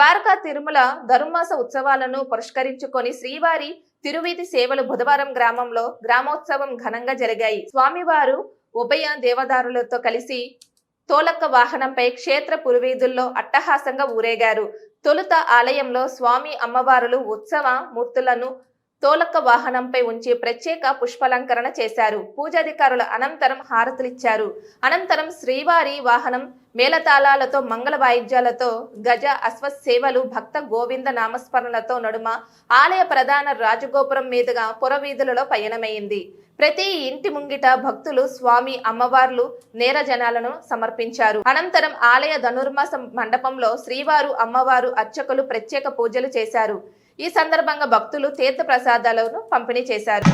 ద్వారకా తిరుమల ధనుర్మాస ఉత్సవాలను పురస్కరించుకొని శ్రీవారి తిరువీధి సేవలు బుధవారం గ్రామంలో గ్రామోత్సవం ఘనంగా జరిగాయి. స్వామివారు ఉభయ దేవదారులతో కలిసి తోలక్క వాహనంపై క్షేత్ర పురువీధుల్లో అట్టహాసంగా ఊరేగారు. తొలుత ఆలయంలో స్వామి అమ్మవారులు ఉత్సవ మూర్తులను తోలక్క వాహనంపై ఉంచి ప్రత్యేక పుష్పలంకరణ చేశారు. పూజాధికారుల అనంతరం హారతులిచ్చారు. అనంతరం శ్రీవారి వాహనం మేళతాళాలతో మంగళ వాయిద్యాలతో గజ అశ్వసేవలు భక్త గోవింద నామస్మరణలతో నడుమ ఆలయ ప్రధాన రాజగోపురం మీదుగా పురవీధులలో పయనమైంది. ప్రతి ఇంటి ముంగిట భక్తులు స్వామి అమ్మవార్లు నేరజనాలను సమర్పించారు. అనంతరం ఆలయ ధనుర్మాస మండపంలో శ్రీవారు అమ్మవారు అర్చకులు ప్రత్యేక పూజలు చేశారు. ఈ సందర్భంగా భక్తులు తీర్థ ప్రసాదాలను పంపిణీ చేశారు.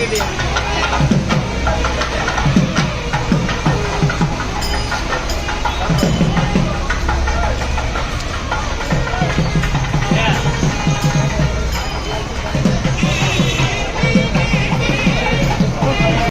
Bebê.